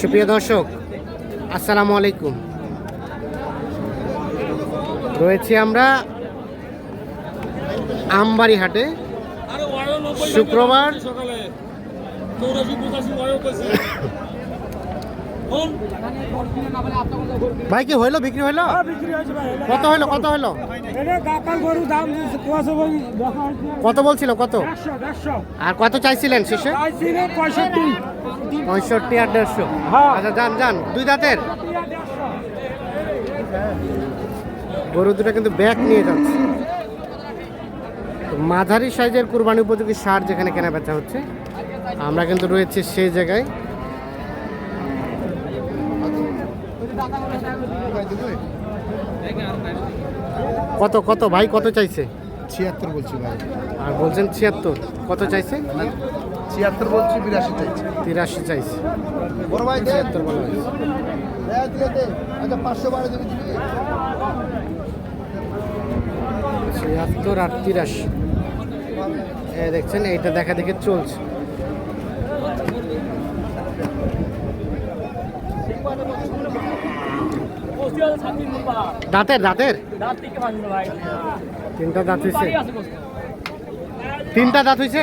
সুপ্রিয় দর্শক আসসালামু আলাইকুম। রয়েছি আমরা আমবাড়ি হাটে। শুক্রবার ভাই কি হইল? বিক্রি হইল? কত হইল? কত হইল? কত বলছিল? কত? আর কত চাইছিলেন শেষে? পঁয়ষট্টি আর দেড়শো। হ্যাঁ। আচ্ছা যান যান দুই দাঁতের। গরু দুটো কিন্তু ব্যাগ নিয়ে যাচ্ছে। মাঝারি সাইজের কুরবানি উপযোগী সার যেখানে কেনা বেচা হচ্ছে আমরা কিন্তু রয়েছে সেই জায়গায়। কত কত ভাই কত চাইছে? ছিয়াত্তর বলছি ভাই। আর বলছেন ছিয়াত্তর। কত চাইছে? ছিয়াত্তর বলছি বিরাশি চাইছি। তিরাশি চাইছে। বড় ভাই ছিয়াত্তর বলা হয়েছে। আচ্ছা পাঁচশো বারো দেবে ছিয়াত্তর আর তিরাশি। এ দেখছেন এইটা দেখা দেখে চলছে। দাঁতের দাঁতের? তিনটা দাঁত হয়েছে তিনটা দাঁত হয়েছে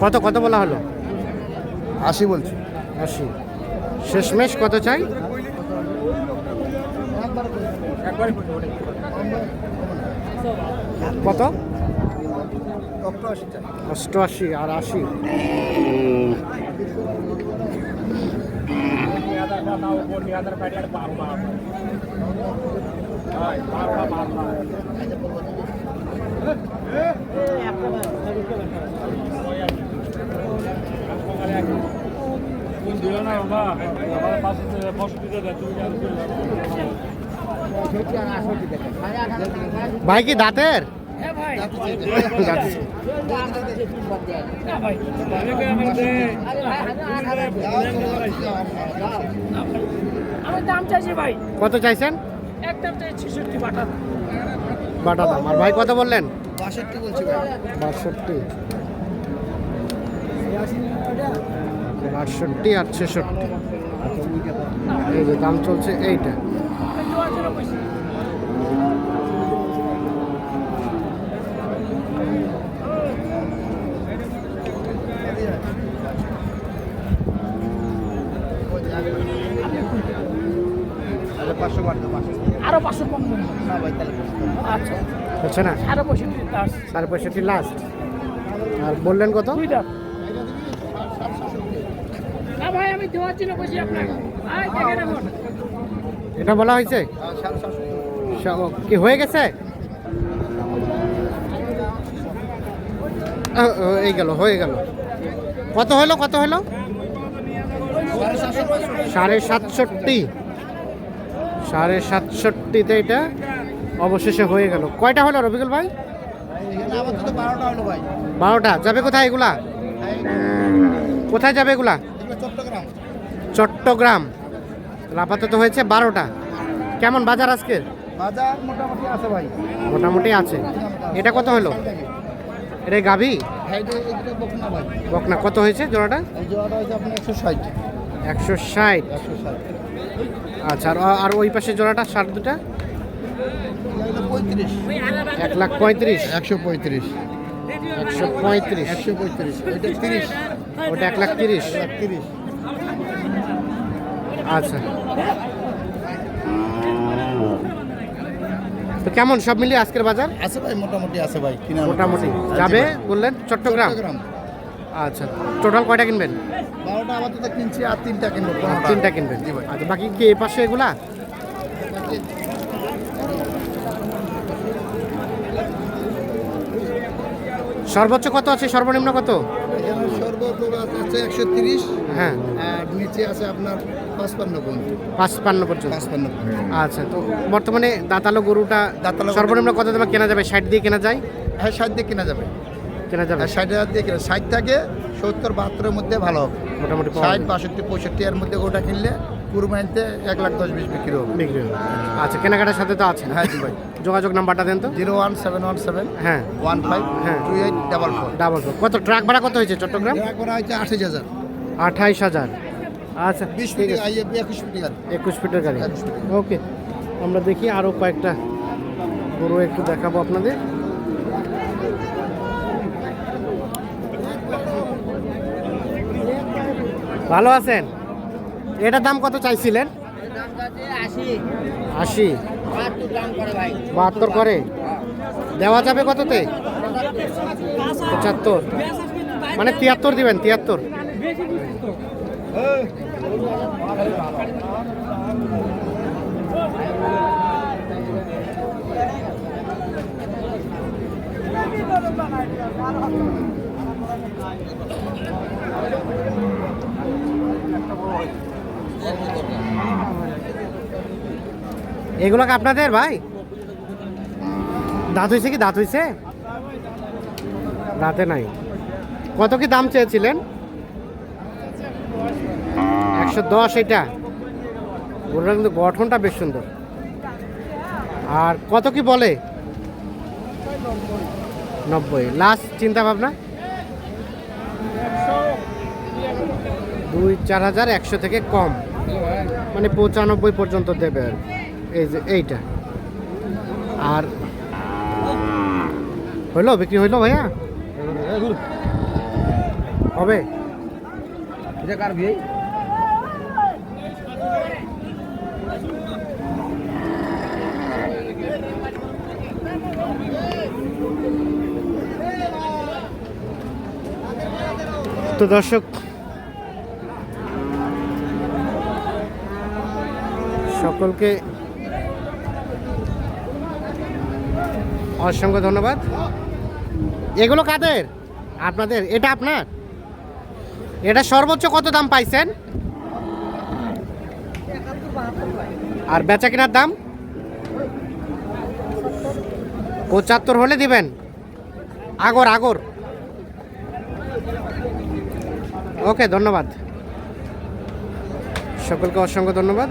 কত কত বলা হলো? আশি বলছি। আশি। শেষমেশ কত চাই? কত? অষ্টআশি আর আশি। ভাই কি দাঁতের? কত চাইছেন? বাটা দাম। আর ভাই কত বললেন? বাষট্টি বলছি বাষট্টি। বাষট্টি আর ছেষট্টি। এই যে দাম চলছে এইটা। পাঁচশো আরও কম আচ্ছা। হচ্ছে না? সাড়ে পঁয়ষট্টি লাস্ট আর বললেন কত? এটা বলা হয়েছে? কি হয়ে গেছে? এই গেল, হয়ে গেল। কত হলো কত হলো? সাড়ে সাতষট্টি। সাড়ে সাতষট্টিতে এটা অবশেষে হয়ে গেল। কয়টা হলো রবিকুল ভাই? বারোটা। যাবে কোথায় এগুলা? কোথায় যাবে এগুলো? চট্টগ্রাম। আপাতত হয়েছে বারোটা। কেমন বাজার আজকে বাজার মোটামুটি আছে ভাই। মোটামুটি আছে। এটা কত হলো? এটা গাভি? এগুলো বকনা কত হয়েছে জোড়াটা? একশো ষাট। একশো ষাট। আচ্ছা আর- আর ওই পাশে জোড়াটা ষাট দুটা? এক লাখ পঁয়ত্রিশ। একশো পঁয়ত্রিশ। একশো পঁয়ত্রিশ। একশো পঁয়ত্রিশ। তিরিশ। ওটা এক লাখ তিরিশ। তিরিশ আচ্ছা। তো কেমন সব মিলিয়ে আজকের বাজার? আছে ভাই মোটামুটি আছে ভাই কিনা মোটামুটি। যাবে বললেন চট্টগ্রাম? আচ্ছা। টোটাল কয়টা কিনবেন? বারোটা আপাতত কিনছি আর তিনটা কিনবো তিনটা কিনবেন। জি ভাই। আচ্ছা বাকি কি এই পাশে এগুলা? সর্বোচ্চ কত আছে? সর্বনিম্ন কত? এখানে সর্বোচ্চ আছে একশো তিরিশ হ্যাঁ। আর নিচে আছে আপনার পাঁচপান্ন পর্যন্ত। পাঁচপান্ন পর্যন্ত। পাঁচপান্ন আচ্ছা তো বর্তমানে দাঁতালো গরুটা দাঁতালো সর্বনিম্ন কত দামে কেনা যাবে? ষাট দিয়ে কেনা যায়? হ্যাঁ ষাট দিয়ে কেনা যাবে। কেনা যাবে। হ্যাঁ ষাট হাজার দিয়ে কেনা ষাট থেকে সত্তর বাহাত্তরের মধ্যে ভালো হবে। মোটামুটি ষাট। বাষট্টি পঁয়ষট্টি এর মধ্যে ওটা কিনলে কুরবানিতে এক লাখ দশ বিশ বিক্রি হবে। বিক্রি হবে। আচ্ছা কেনাকাটার সাথে তো আছে হ্যাঁ জি ভাই। যোগাযোগ নাম্বারটা দেন তো। Zero one seven one seven হ্যাঁ। ওয়ান ফাইভ হ্যাঁ। Two eight double four. Double four. কত ট্রাক ভাড়া কত হয়েছে চট্টগ্রাম? করা হয়েছে আঠাশ হাজার। আঠাইশ হাজার। আচ্ছা বিশ ফিট একুশ ফিট গাড়ি। একুশ ফিটের গাড়ি। ওকে আমরা দেখি আরও কয়েকটা গরু একটু দেখাবো আপনাদের। ভালো আছেন? এটার দাম কত চাইছিলেন? আশি। বাহাত্তর করে। দেওয়া যাবে কততে? পঁচাত্তর। মানে তিয়াত্তর দিবেন, তিয়াত্তর। এগুলো কি আপনাদের ভাই? দাঁত হয়েছে কি? দাঁত হয়েছে দাঁতে নাই। কত কি দাম চেয়েছিলেন? একশো দশ এটা। গরুটা কিন্তু গঠনটা বেশ সুন্দর। আর কত কি বলে? নব্বই। লাস্ট চিন্তা ভাবনা? দুই, চার হাজার একশো থেকে কম। মানে পঁচানব্বই পর্যন্ত দেবে আর এই যে এইটা। আর হইল বিক্রি হইল ভাইয়া? হবে। তো দর্শক সকলকে অসংখ্য ধন্যবাদ। এগুলো কাদের? আপনাদের? এটা আপনার? এটা সর্বোচ্চ কত দাম পাইছেন? আর বেচা কেনার দাম? পঁচাত্তর হলে দিবেন। আগর আগর। ওকে, ধন্যবাদ। সকলকে অসংখ্য ধন্যবাদ।